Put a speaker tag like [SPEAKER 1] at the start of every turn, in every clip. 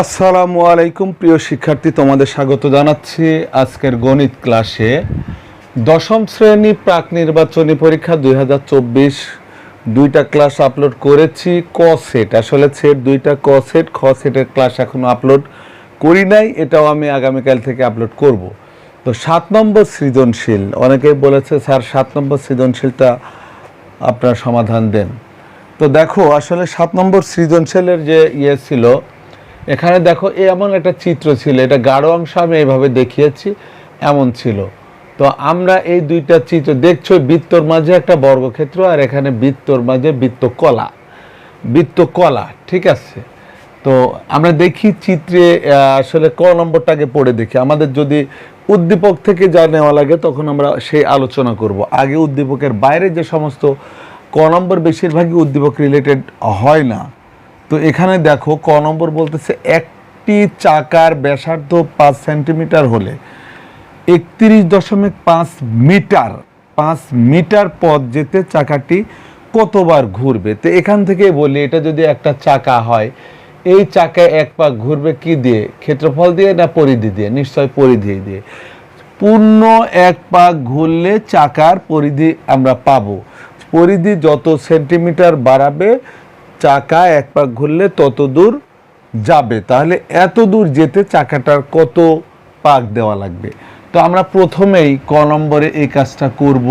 [SPEAKER 1] আসসালামু আলাইকুম, প্রিয় শিক্ষার্থী, তোমাদের স্বাগত জানাচ্ছি আজকের গণিত ক্লাসে। দশম শ্রেণি প্রাক নির্বাচনী পরীক্ষা দুই দুইটা ক্লাস আপলোড করেছি, ক সেট। আসলে সেট দুইটা, ক সেট, খ সেটের ক্লাস এখনও আপলোড করি নাই, এটাও আমি আগামীকাল থেকে আপলোড করব। তো সাত নম্বর সৃজনশীল, অনেকেই বলেছে, স্যার, সাত নম্বর সৃজনশীলটা আপনার সমাধান দেন। তো দেখো, আসলে সাত নম্বর সৃজনশীলের যে ইয়ে ছিল এখানে দেখো, এ এমন একটা চিত্র ছিল, এটা গাঢ় অংশ আমি এইভাবে দেখিয়েছি, এমন ছিল। তো আমরা এই দুইটা চিত্র দেখছ বৃত্তর মাঝে একটা বর্গক্ষেত্র আর এখানে বৃত্তর মাঝে বৃত্ত কলা। বৃত্ত কলা, ঠিক আছে? তো আমরা দেখি চিত্রে আসলে ক নম্বরটাকে পড়ে দেখি। আমাদের যদি উদ্দীপক থেকে যা নেওয়া লাগে, তখন আমরা সেই আলোচনা করব। আগে উদ্দীপকের বাইরে যে সমস্ত ক নম্বর বেশিরভাগই উদ্দীপক রিলেটেড হয় না। তো এখানে দেখো ক নম্বর বলতেছে, একটি চাকার ব্যাসার্ধ পাঁচ সেন্টিমিটার হলে একত্রিশ দশমিক পাঁচ মিটার পাঁচ মিটার পথ যেতে চাকাটি কতবার ঘুরবে? তো এখান থেকে বলি, এটা যদি একটা চাকা হয়, এই চাকায় এক পাক ঘুরবে কি দিয়ে? ক্ষেত্রফল দিয়ে না পরিধি দিয়ে? নিশ্চয় পরিধি দিয়ে। পূর্ণ এক পাক ঘুরলে চাকার পরিধি আমরা পাবো। পরিধি যত সেন্টিমিটার বাড়াবে চাকা এক পাক ঘুরলে তত দূর যাবে। তাহলে এত দূর যেতে চাকাটার কত পাক দেওয়া লাগবে? তো আমরা প্রথমেই ক নম্বরে এই কাজটা করব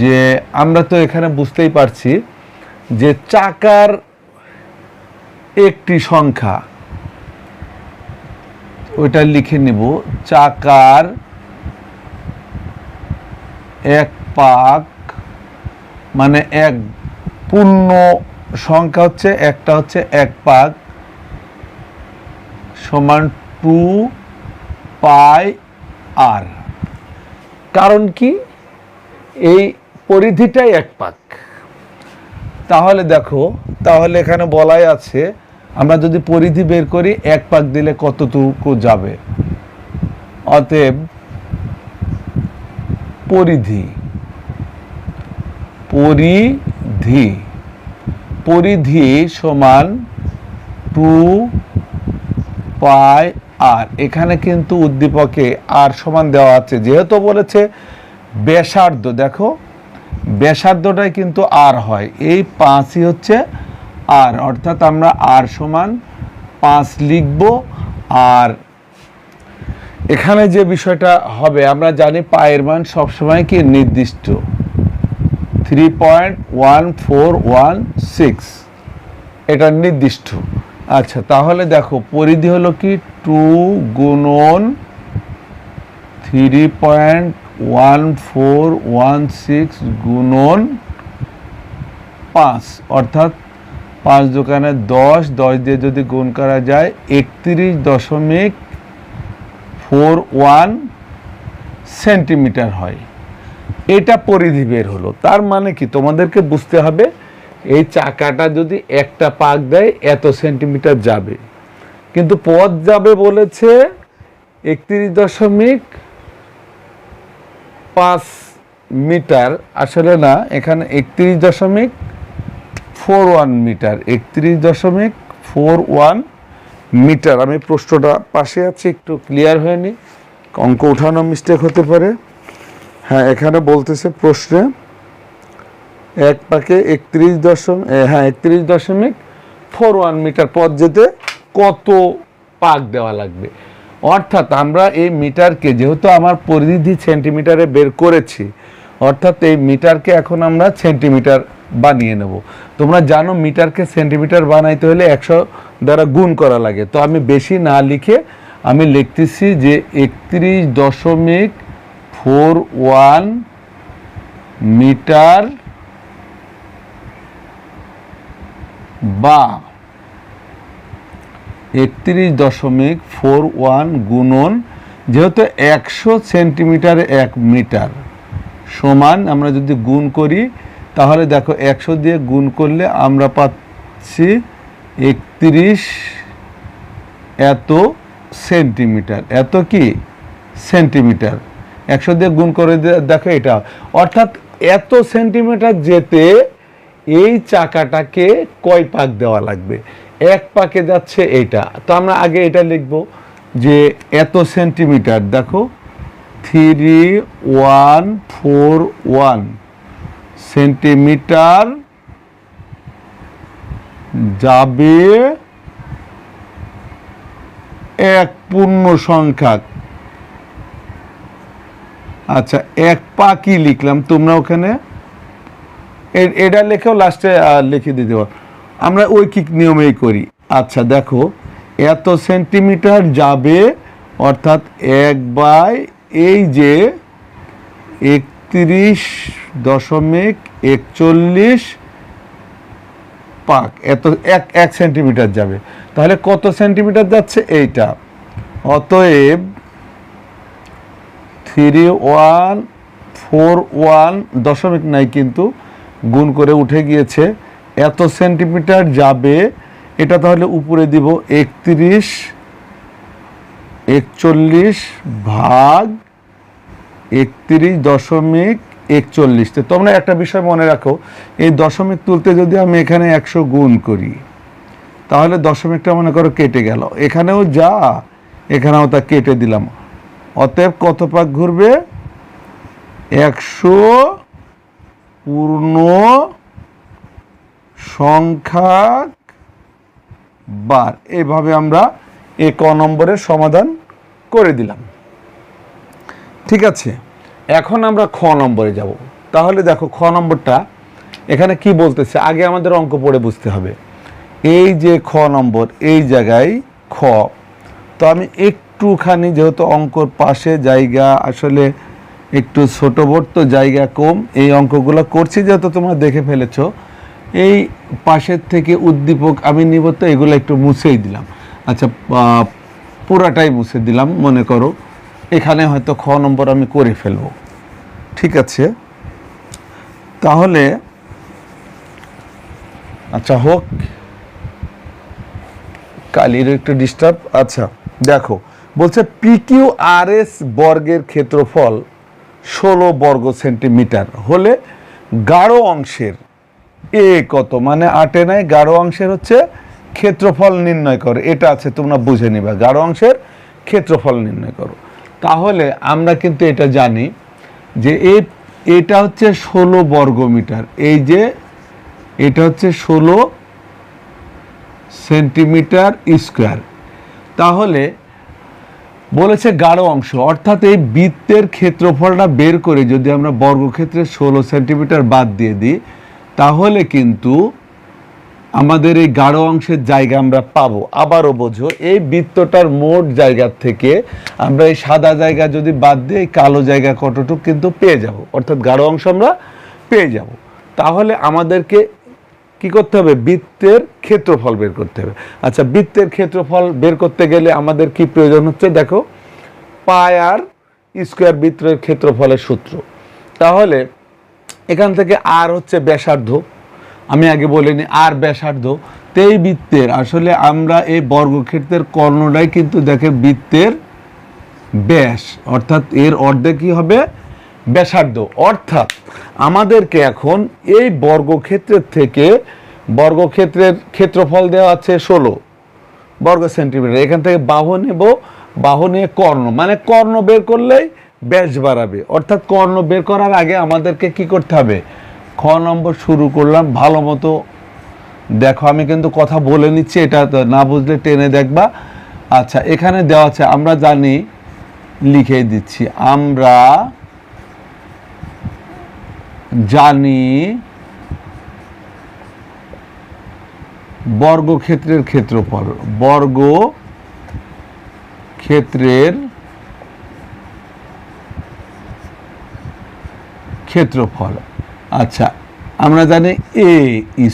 [SPEAKER 1] যে আমরা তো এখানে বুঝতেই পারছি যে চাকার একটি সংখ্যা, ওইটা লিখে নেব, চাকার এক পাক মানে এক পূর্ণ সংখ্যা হচ্ছে, একটা হচ্ছে এক পাক সমান টু পাই আর। কারণ কি? এই পরিধিটাই এক পাক। তাহলে দেখো, তাহলে এখানে বলাই আছে, আমরা যদি পরিধি বের করি, এক পাক দিলে কতটুকু যাবে? অতএব পরিধি পরিধি। পরিধি সমান টু পাই আর। এখানে কিন্তু উদ্দীপকে আর সমান দেওয়া আছে। যেহেতু বলেছে ব্যাসার্ধ, দেখো, ব্যাসার্ধটাই কিন্তু আর হয়। এই পাঁচই হচ্ছে আর। অর্থাৎ আমরা আর সমান পাঁচ লিখব আর এখানে যে বিষয়টা হবে, আমরা জানি পায়ের মান সবসময় কি নির্দিষ্ট। Three point one four one six এটা নির্দিষ্ট। আচ্ছা তাহলে দেখো, পরিধি হলো কি? টু গুণন three point one four one six গুণন পাঁচ। অর্থাৎ পাঁচ দোকানে দশ দশ দিয়ে যদি গুণ করা যায়, একত্রিশ দশমিক ফোর ওয়ান সেন্টিমিটার হয়। এটা পরিধি বের হলো। তার মানে কি? তোমাদেরকে বুঝতে হবে, এই চাকাটা যদি একটা পাক দেয়, এত সেন্টিমিটার যাবে। কিন্তু পথ যাবে বলেছে একত্রিশ দশমিক পাঁচ মিটার। আসলে না, এখানে একত্রিশ দশমিক ফোর ওয়ান মিটার। একত্রিশ দশমিক ফোর ওয়ান মিটার। আমি প্রশ্নটা পাশে আছি, একটু ক্লিয়ার হয়নি। অঙ্ক উঠানো মিস্টেক হতে পারে। হ্যাঁ এখানে বলতেছে প্রশ্নে এক পাকে একত্রিশ দশমিক হ্যাঁ একত্রিশ দশমিক ফোর ওয়ান মিটার পথ যেতে কত পাক দেওয়া লাগবে? অর্থাৎ আমরা এই মিটারকে, যেহেতু আমার পরিধি সেন্টিমিটারে বের করেছি, অর্থাৎ এই মিটারকে এখন আমরা সেন্টিমিটার বানিয়ে নেব। তোমরা জানো মিটারকে সেন্টিমিটার বানাইতে হলে একশো দ্বারা গুণ করা লাগে। তো আমি বেশি না লিখে আমি লিখতেছি যে একত্রিশ দশমিক ফোর ওয়ান মিটার বা একত্রিশ দশমিক ফোর ওয়ান গুণন, যেহেতু একশো সেন্টিমিটার এক মিটার সমান আমরা যদি গুণ করি, তাহলে দেখো একশো দিয়ে গুণ করলে আমরা পাচ্ছি একত্রিশ এত সেন্টিমিটার। এত কি? সেন্টিমিটার। একশো দিয়ে গুণ করে দেখো এটা। অর্থাৎ এত সেন্টিমিটার যেতে এই চাকাটাকে কয় পাক দেওয়া লাগবে? এক পাকে যাচ্ছে এটা তো আমরা আগে এটা লিখব যে এত সেন্টিমিটার, দেখো three one four one centimetre যাবে এক পূর্ণ সংখ্যা আচ্ছা এক পা কি লিখলাম? তোমরা ওখানে? এটা লেখেও লাস্টে লিখে দিতে পারো। আমরা ঐকিক নিয়মেই করি। আচ্ছা দেখো, এত সেন্টিমিটার যাবে, অর্থাৎ এক বাই এই যে একত্রিশ দশমিক একচল্লিশ পাক, এত, এক এক সেন্টিমিটার যাবে। তাহলে কত সেন্টিমিটার যাচ্ছে? এইটা। অতএব থ্রি ওয়ান ফোর ওয়ান দশমিক নাই কিন্তু গুণ করে উঠে গিয়েছে। এত সেন্টিমিটার যাবে, এটা তাহলে উপরে দিব একত্রিশ, একচল্লিশ ভাগ একত্রিশ দশমিক একচল্লিশ। তো তোমরা একটা বিষয় মনে রাখো, এই দশমিক তুলতে যদি আমি এখানে একশো গুণ করি, তাহলে দশমিকটা মনে করো কেটে গেল। এখানেও যা, এখানেও তা কেটে দিলাম। অতএব কত পাক ঘুরবে? একশো পূর্ণ সংখ্যা বার। এভাবে আমরা এ ক নম্বরের সমাধান করে দিলাম। ঠিক আছে? এখন আমরা খ নম্বরে যাব। তাহলে দেখো খ নম্বরটা এখানে কি বলতেছে? আগে আমাদের অঙ্ক পড়ে বুঝতে হবে। এই যে খ নম্বর, এই জায়গায় খ। তো আমি একটুখানি যেহেতু অঙ্কর পাশে জায়গা, আসলে একটু ছোট বোর্ড তো জায়গা কম, এই অঙ্কগুলো করছি যেহেতু তোমরা দেখে ফেলেছো। এই পাশের থেকে উদ্দীপক আমি নিব তো, এগুলো একটু মুছেই দিলাম। আচ্ছা পুরাটাই মুছে দিলাম, মনে করো। এখানে হয়তো খ নম্বর আমি করে ফেলব। ঠিক আছে? তাহলে আচ্ছা হোক। কালির একটু ডিস্টার্ব আচ্ছা দেখো। বলছে পিকিউ আর এস বর্গের ক্ষেত্রফল ষোলো বর্গ সেন্টিমিটার হলে গাঢ় অংশের এ কত? মানে আটে নাই, গাঢ় অংশের হচ্ছে ক্ষেত্রফল নির্ণয় করো। এটা আছে, তোমরা বুঝে নিবা। গাঢ় অংশের ক্ষেত্রফল নির্ণয় করো। তাহলে আমরা কিন্তু এটা জানি যে এ, এটা হচ্ছে ষোলো বর্গ মিটার। এই যে এটা হচ্ছে ষোলো সেন্টিমিটার স্কোয়ার। তাহলে বলেছে গাঢ় অংশ। অর্থাৎ এই বৃত্তের ক্ষেত্রফলটা বের করে যদি আমরা বর্গক্ষেত্রে ষোলো সেন্টিমিটার বাদ দিয়ে দিই, তাহলে কিন্তু আমাদের এই গাঢ় অংশের জায়গা আমরা পাবো। আবারও বোঝো, এই বৃত্তটার মোট জায়গার থেকে আমরা এই সাদা জায়গা যদি বাদ দিই এই কালো জায়গা কতটুকু কিন্তু পেয়ে যাব। অর্থাৎ গাঢ় অংশ আমরা পেয়ে যাব। তাহলে আমাদেরকে কি করতে হবে? বৃত্তের ক্ষেত্রফল বের করতে হবে। আচ্ছা বৃত্তের ক্ষেত্রফল বের করতে গেলে আমাদের কি প্রয়োজন হচ্ছে? দেখো পায় আর স্কোয়ার বৃত্তের ক্ষেত্রফলের সূত্র। তাহলে এখান থেকে আর হচ্ছে ব্যাসার্ধ। আমি আগে বলিনি আর ব্যাসার্ধ। তো এই বৃত্তের, আসলে আমরা এই বর্গক্ষেত্রের কর্ণটাই কিন্তু দেখে বৃত্তের ব্যাস, অর্থাৎ এর অর্ধেক কি হবে? ব্যাসার্ধ। অর্থাৎ আমাদেরকে এখন এই বর্গক্ষেত্রের থেকে বর্গক্ষেত্রের ক্ষেত্রফল দেওয়া আছে ষোলো বর্গ সেন্টিমিটার। এখান থেকে বাহু নেব, বাহু নিয়ে কর্ণ। মানে কর্ণ বের করলেই ব্যাস বাড়াবে। অর্থাৎ কর্ণ বের করার আগে আমাদেরকে কি করতে হবে? খ নম্বর শুরু করলাম, ভালো মতো। দেখো, আমি কিন্তু কথা বলে নিচ্ছি, এটা না বুঝলে টেনে দেখবা। আচ্ছা এখানে দেওয়া আছে, আমরা জানি, লিখে দিচ্ছি, আমরা জানি বর্গক্ষেত্রের ক্ষেত্রফল। বর্গ ক্ষেত্রের ক্ষেত্রফল। আচ্ছা আমরা জানি এ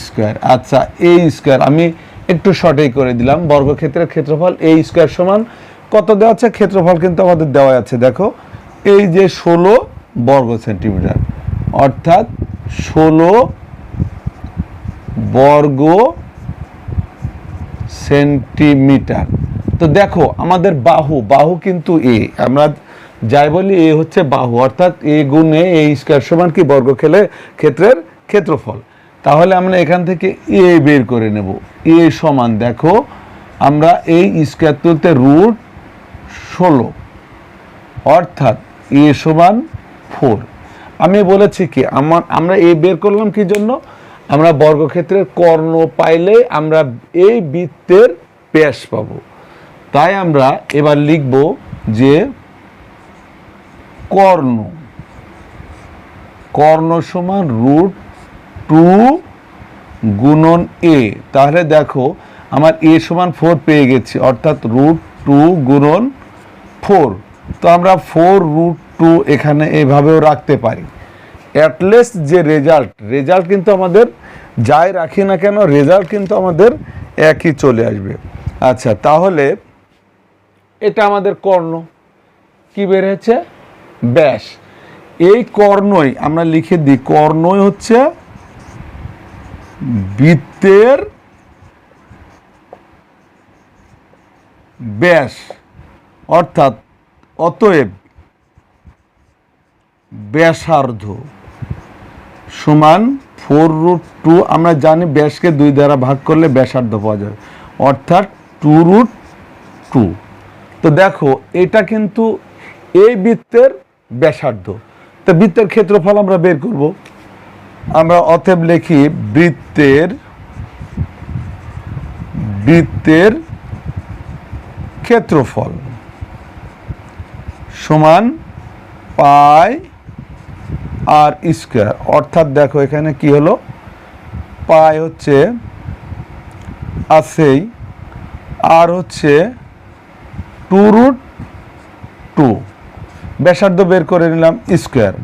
[SPEAKER 1] স্কোয়ার। আচ্ছা এ স্কোয়ার, আমি একটু শর্টেই করে দিলাম। বর্গক্ষেত্রের ক্ষেত্রফল এ স্কোয়ার সমান কত দেওয়া আছে? ক্ষেত্রফল কিন্তু আমাদের দেওয়া আছে, দেখো। এই যে ষোলো বর্গ সেন্টিমিটার, অর্থাৎ ষোলো বর্গ সেন্টিমিটার। তো দেখো, আমাদের বাহু বাহু কিন্তু এ। আমরা যাই বলি এ হচ্ছে বাহু, অর্থাৎ এ গুণে এ স্কোয়ার সমান কি? বর্গ খেলে ক্ষেত্রের ক্ষেত্রফল। তাহলে আমরা এখান থেকে এ বের করে নেব। এ সমান দেখো, আমরা এই স্কোয়ার তুলতে রুট ষোলো। অর্থাৎ এ সমান ফোর। আমি বলেছি কি? আমার আমরা এ বের করলাম কি জন্য? আমরা বর্গক্ষেত্রের কর্ণ পাইলে আমরা এই বৃত্তের ব্যাস পাব। তাই আমরা এবার লিখব যে কর্ণ। কর্ণ সমান রুট টু গুণন এ। তাহলে দেখো, আমার এ সমান ফোর পেয়ে গেছি, অর্থাৎ রুট টু গুণন ফোর। তো আমরা ফোর রুট টু এখানে এভাবেও রাখতে পারি। অ্যাটলিস্ট যে রেজাল্ট রেজাল্ট কিন্তু আমাদের যাই রাখি না কেন রেজাল্ট কিন্তু আমাদের একই চলে আসবে। আচ্ছা তাহলে এটা আমাদের কর্ণ। কি বের হয়েছে? ব্যাস। এই কর্ণই, আমরা লিখে দিই, কর্ণই হচ্ছে বৃত্তের ব্যাস। অর্থাৎ অতএব ব্যাসার্ধ। সমান ফোর রুট টু আমরা জানি ব্যাসকে দুই দ্বারা ভাগ করলে ব্যাসার্ধ পাওয়া যাবে। অর্থাৎ টু রুট টু তো দেখো, এটা কিন্তু এই বৃত্তের ব্যাসার্ধ। তো বৃত্তের ক্ষেত্রফল আমরা বের করব। আমরা অতএব লিখি বৃত্তের বৃত্তের ক্ষেত্রফল সমান পাই আর স্কোয়ার। অর্থাৎ দেখো এখানে কি হলো? পাই হচ্ছে আছেই আর হচ্ছে টু রুট টু। ব্যাসার্ধ বের করে নিলাম স্কোয়ার।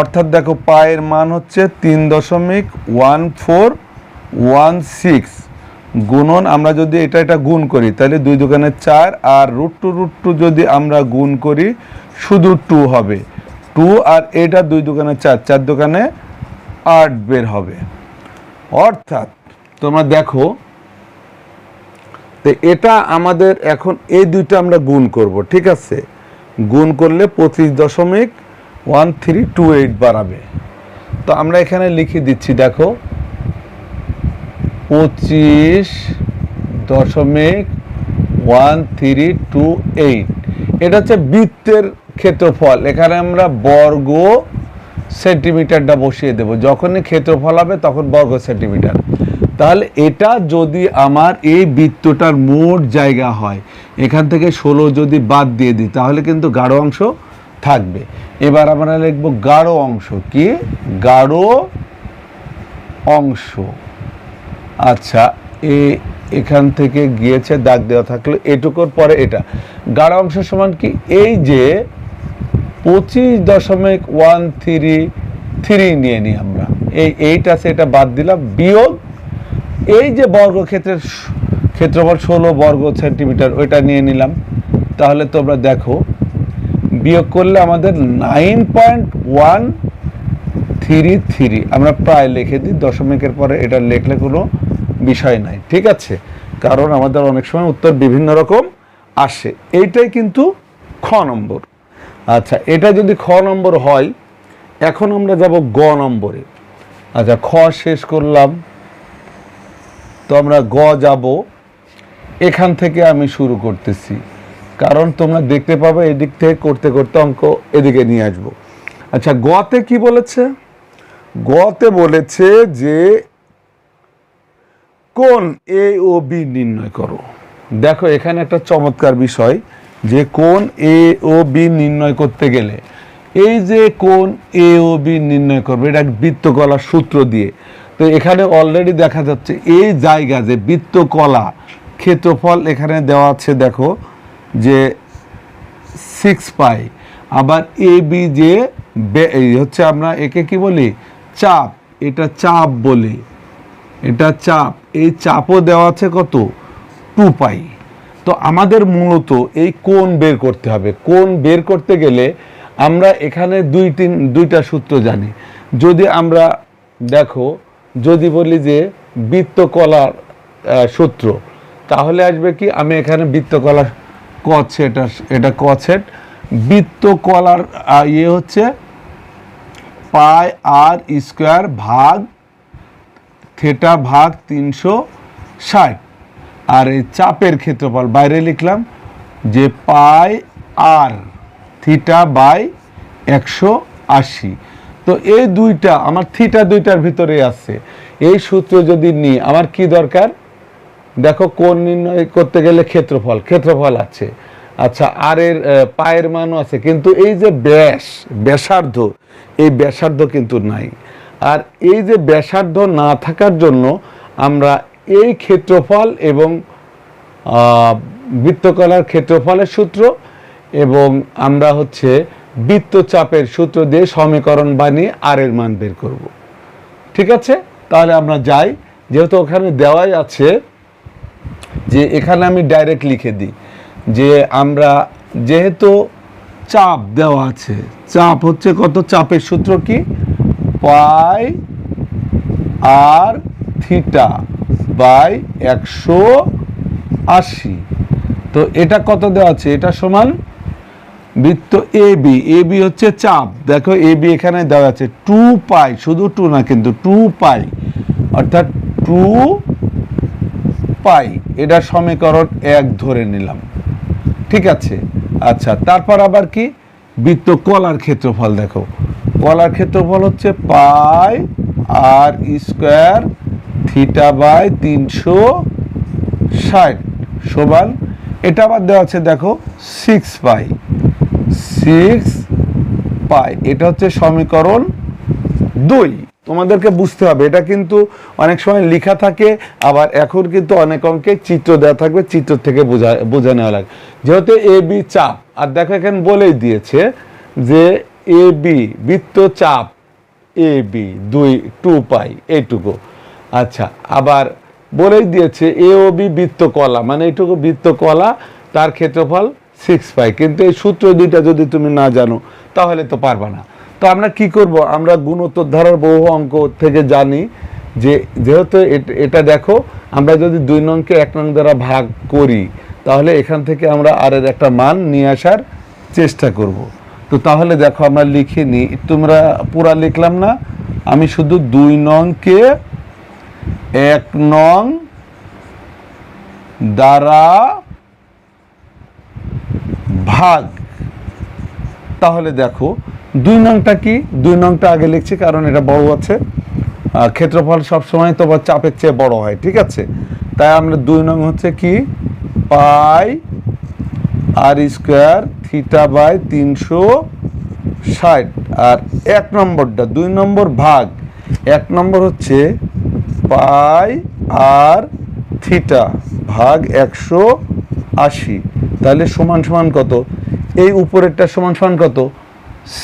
[SPEAKER 1] অর্থাৎ দেখো পায়ের মান হচ্ছে তিন দশমিক ওয়ান ফোর ওয়ান সিক্স। গুণন আমরা যদি এটা এটা গুণ করি, তাহলে দুই দোকানে চার আর রুট টু রুট টু যদি আমরা গুণ করি, শুধু টু হবে। টু আর এটা দুই দোকানে চার চার দোকানে আট বের হবে। অর্থাৎ তোমরা দেখো, তো এটা আমাদের এখন এই দুইটা আমরা গুণ করব, ঠিক আছে? গুণ করলে পঁচিশ দশমিক ওয়ান থ্রি টু এইট বাড়াবে। তো আমরা এখানে লিখে দিচ্ছি, দেখো, পঁচিশ দশমিক ওয়ান থ্রি টু এইট। এটা হচ্ছে বৃত্তের ক্ষেত্রফল, এখানে আমরা বর্গ সেন্টিমিটারটা বসিয়ে দেব। যখনই ক্ষেত্রফল হবে তখন বর্গ সেন্টিমিটার। তাহলে এটা যদি আমার এই বৃত্তটার মোট জায়গা হয়, এখান থেকে ষোলো যদি বাদ দিয়ে দিই, তাহলে কিন্তু গাঢ় অংশ থাকবে। এবার আমরা লিখব গাঢ় অংশ। কি? গাঢ় অংশ। আচ্ছা এ এখান থেকে গিয়েছে, দাগ দেওয়া থাকল, এটুকুর পরে এটা। গাঢ় অংশ সমান কি? এই যে পঁচিশ দশমিক ওয়ান থ্রি থ্রি নিয়ে নিই আমরা। এই এইট আছে, এটা বাদ দিলাম। বিয়োগ, এই যে বর্গক্ষেত্রের ক্ষেত্রফল ষোলো বর্গ সেন্টিমিটার, ওইটা নিয়ে নিলাম। তাহলে তোমরা দেখো, বিয়োগ করলে আমাদের nine point one three three আমরা প্রায় লিখে দিই, দশমিকের পরে এটা লেখলে কোনো বিষয় নাই, ঠিক আছে? কারণ আমাদের অনেক সময় উত্তর বিভিন্ন রকম আসে। এইটাই কিন্তু খ নম্বর। আচ্ছা এটা যদি খ নম্বর হয়, এখন আমরা যাব গ নম্বরে। আচ্ছা খ শেষ করলাম। তো আমরা গ যাব। এখান থেকে আমি শুরু করতেছি। কারণ তোমরা দেখতে পাবে এদিক থেকে করতে করতে অঙ্ক এদিকে নিয়ে আসব। আচ্ছা গতে কি বলেছে? গতে বলেছে যে কোন এ ও বি নির্ণয় করো। দেখো, এখানে একটা চমৎকার বিষয়। যে কোন এ ও বি নির্ণয় করতে গেলে, এই যে কোন এ ও বি নির্ণয় করবে, এটা বৃত্তকলার সূত্র দিয়ে। তো এখানে অলরেডি দেখা যাচ্ছে এই জায়গা যে বৃত্তকলা, ক্ষেত্রফল এখানে দেওয়া আছে, দেখো, যে সিক্স পাই। আবার এ বি যে হচ্ছে আমরা একে কি বলি? চাপ। এটা চাপ বলি। এটা চাপ। এই চাপও দেওয়া আছে কত? Two pi. তো আমাদের মূলত এই কোন বের করতে হবে। কোন বের করতে গেলে আমরা এখানে দুই তিন, দুইটা সূত্র জানি। যদি আমরা দেখো, যদি বলি যে বৃত্তকলার সূত্র, তাহলে আসবে কি? আমি এখানে বৃত্তকলা কট সেট এটা কট সেট বৃত্তকলার ইয়ে হচ্ছে পাই আর স্কোয়ার ভাগ থেটা ভাগ তিনশো ষাট। আর এই চাপের ক্ষেত্রফল বাইরে লিখলাম যে পাই আর থিটা বাই একশো আশি। তো এই দুইটা, আমার থিটা দুইটার ভিতরে আছে। এই সূত্র যদি নিই, আমার কি দরকার? দেখো কোন নির্ণয় করতে গেলে ক্ষেত্রফল ক্ষেত্রফল আছে। আচ্ছা আর এর পায়ের মানও আছে। কিন্তু এই যে ব্যাস, ব্যাসার্ধ, এই ব্যাসার্ধ কিন্তু নাই। আর এই যে ব্যাসার্ধ না থাকার জন্য আমরা এই ক্ষেত্রফল এবং বৃত্তকলার ক্ষেত্রফলের সূত্র এবং আমরা হচ্ছে বৃত্তচাপের সূত্র দিয়ে সমীকরণ বানিয়ে আর এর মান বের করব। ঠিক আছে? তাহলে আমরা যাই। যেহেতু ওখানে দেওয়াই আছে যে এখানে আমি ডাইরেক্ট লিখে দিই যে আমরা যেহেতু চাপ দেওয়া আছে, চাপ হচ্ছে কত? চাপের সূত্র কি? পাই আর থিটা বাই একশো আশি। তো এটা কত দেওয়া আছে? এটা সমান বৃত্ত এ বি। এ বি হচ্ছে চাপ। দেখো, এ বি এখানে দেওয়া আছে টু পাই, শুধু টু না কিন্তু টু পাই। অর্থাৎ টু পাই। এটা সমীকরণ এক ধরে নিলাম। ঠিক আছে? আচ্ছা তারপর আবার কি? বৃত্ত কলার ক্ষেত্রফল দেখো। কলার ক্ষেত্রফল হচ্ছে pi r square theta by তিনশো ষাট সমান, এটা আবার দেওয়া আছে দেখো সিক্স পাই সিক্স পাই। এটা হচ্ছে সমীকরণ দুই। তোমাদেরকে বুঝতে হবে, এটা কিন্তু অনেক সময় লেখা থাকে, আবার এখন কিন্তু অনেক অঙ্কে চিত্র দেওয়া থাকবে, চিত্র থেকে বোঝা বোঝা নেওয়া লাগে। যেহেতু এ বি চাপ, আর দেখো এখানে বলেই দিয়েছে যে এ বি, বৃত্ত চাপ এ বি, দুই, টু পাই এইটুকু আচ্ছা আবার বলেই দিয়েছে এ ও বি বৃত্ত কলা মানে এইটুকু বৃত্ত কলা তার ক্ষেত্রফল সিক্স পাই। কিন্তু এই সূত্র দুইটা যদি তুমি না জানো, তাহলে তো পারবা না। তো আমরা কি করব? আমরা গুণোত্তর ধারার বহু অঙ্ক থেকে জানি যে, যেহেতু এট- দেখো, আমরা যদি দুই নংকে এক নং দ্বারা ভাগ করি, তাহলে এখান থেকে আমরা আর একটা মান নিয়ে আসার চেষ্টা করব। তো তাহলে দেখো আমরা লিখে নিই তোমরা পুরা লিখলাম না, আমি শুধু দুই নংকে এক নং দ্বারা ভাগ। তাহলে দেখো, দুই নংটা কি? দুই নংটা আগে লিখছি, কারণ এটা বড় আছে। ক্ষেত্রফল সবসময় তোমার চাপের চেয়ে বড় হয়, ঠিক আছে? তাই আমরা দুই নং হচ্ছে কি? Pi r square theta by তিনশো ষাট। আর এক নম্বরটা, দুই নম্বর ভাগ। এক নম্বর হচ্ছে পাই আর থিটা ভাগ একশো আশি। তাহলে সমান সমান কত? এই উপরেরটা সমান সমান কত?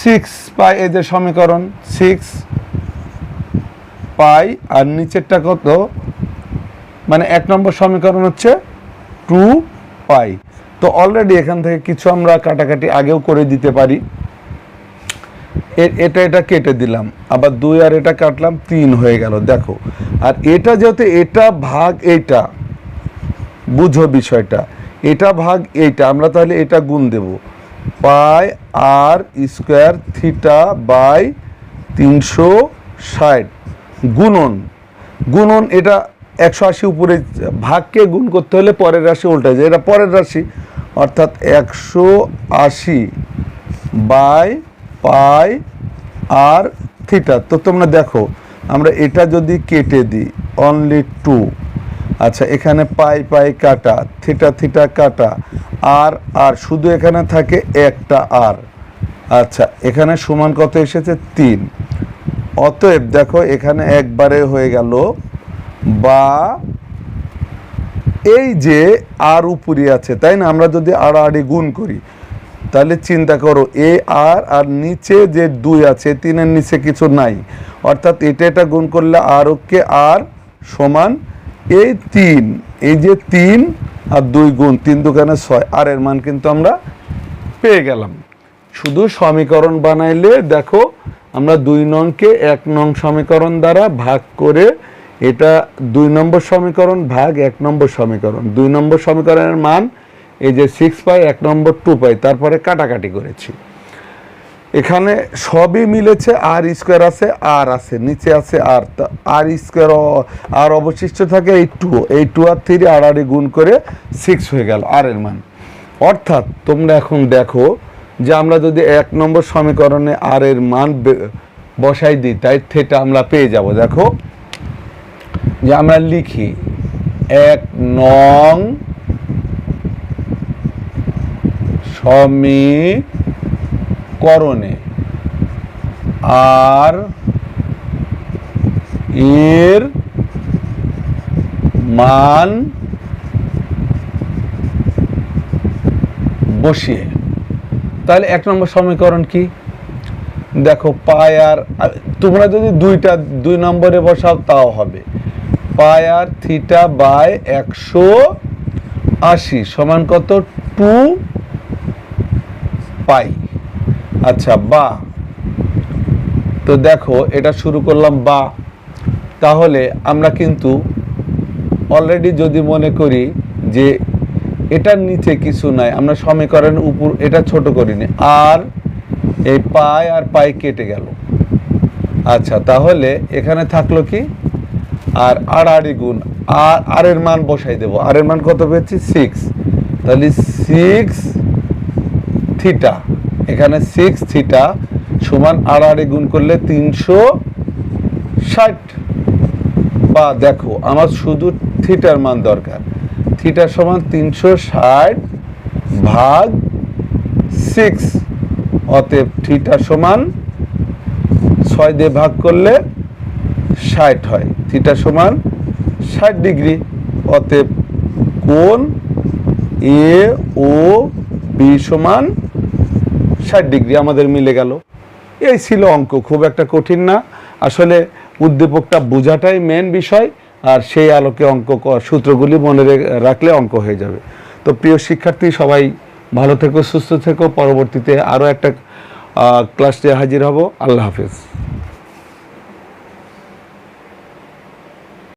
[SPEAKER 1] সিক্স পাই যে সমীকরণ সিক্স পাই আর নিচেরটা কত? মানে এক নম্বর সমীকরণ হচ্ছে টু পাই। তো অলরেডি এখান থেকে কিছু আমরা কাটাকাটি আগেও করে দিতে পারি। এটা এটা কেটে দিলাম। আবার দুই আর এটা কাটলাম, তিন হয়ে গেল, দেখো। আর এটা যেহেতু এটা ভাগ এইটা, বুঝো বিষয়টা, এটা ভাগ এইটা, আমরা তাহলে এটা গুণ দেব। Pi r square theta by তিনশো ষাট গুণন। গুণন এটা একশো আশি উপরে, ভাগকে গুণ করতে হলে পরের রাশি উল্টে যায়। এটা পরের রাশি, অর্থাৎ একশো আশি বাই পাই আর থিটা। তো তোমরা দেখো, আমরা এটা যদি কেটে দিই অনলি টু আচ্ছা এখানে পাই পাই কাটা, থিটা থিটা কাটা, আর আর, শুধু এখানে থাকে একটা আর। আচ্ছা এখানে সমান কত এসেছে? তিন। অতএব দেখো, এখানে একবারে হয়ে গেল বা এই যে আর উপরে আছে, তাই না? আমরা যদি আড়াআড়ি গুণ করি তাহলে চিন্তা করো এ আর আর নিচে যে দুই আছে, তিনের নিচে কিছু নাই। অর্থাৎ এটা এটা গুণ করলে আর ওকে আর সমান এই তিন। এই যে তিন আর দুই গুণ, তিন দোকানে ছয় আর এর মান কিন্তু আমরা পেয়ে গেলাম। শুধু সমীকরণ বানাইলে দেখো, আমরা দুই নংকে এক নং সমীকরণ দ্বারা ভাগ করে এটা দুই নম্বর সমীকরণ ভাগ এক নম্বর সমীকরণ। দুই নম্বর সমীকরণের মান এই যে সিক্স পাই, এক নম্বর টু পাই, তারপরে কাটাকাটি করেছি। এখানে সবই মিলেছে আর স্কোয়ার আছে আর আছে, নিচে আছে আর আর স্কোয়ার আর অবশিষ্ট থাকে এই টু এই টু আর থ্রি আর আর গুণ করে সিক্স হয়ে গেল আর এর মান। অর্থাৎ তোমরা এখন দেখো যে আমরা যদি এক নম্বর সমীকরণে আর এর মান বসাই দিই, তাই থেটা আমরা পেয়ে যাব। দেখো যে আমরা লিখি এক নং সমীকরণে আর এর মান বসিয়ে। তাহলে এক নম্বর সমীকরণ কি? দেখো, পাই আর, তোমরা যদি দুইটা, দুই নম্বরে বসাও, তাও হবে। পাই আর থিটা বাই একশো আশি সমান কত? Two pi. আচ্ছা বা। তো দেখো, এটা শুরু করলাম বা। তাহলে আমরা কিন্তু অলরেডি যদি মনে করি যে এটার নিচে কিছু নাই, আমরা সমীকরণের উপর এটা ছোট করিনি, আর এই পাই আর পাই কেটে গেল। আচ্ছা তাহলে এখানে থাকল কি? আর আড়াআড়ি গুণ, আর আর এর মান বসাই দেবো। আর এর মান কত পেয়েছি? সিক্স তাহলে সিক্স থিটা এখানে সিক্স থিটা সমান আড়াআড়ি গুণ করলে তিনশো ষাট। বা দেখো, আমার শুধু থিটার মান দরকার। থিটার সমান তিনশো ষাট ভাগ সিক্স অতএব থিটার সমান ছয় দিয়ে ভাগ করলে ষাট হয়। থিটা সমান ষাট ডিগ্রি। অতএব কোণ এ ও বি সমান ষাট ডিগ্রি আমাদের মিলে গেল। এই ছিল অঙ্ক, খুব একটা কঠিন না। আসলে উদ্দীপকটা বোঝাটাই মেন বিষয়, আর সেই আলোকে অঙ্ক সূত্রগুলি মনে রাখলে অঙ্ক হয়ে যাবে। তো প্রিয় শিক্ষার্থী, সবাই ভালো থেকো, সুস্থ থেকো। পরবর্তীতে আরও একটা ক্লাস হাজির হব। আল্লাহ হাফেজ।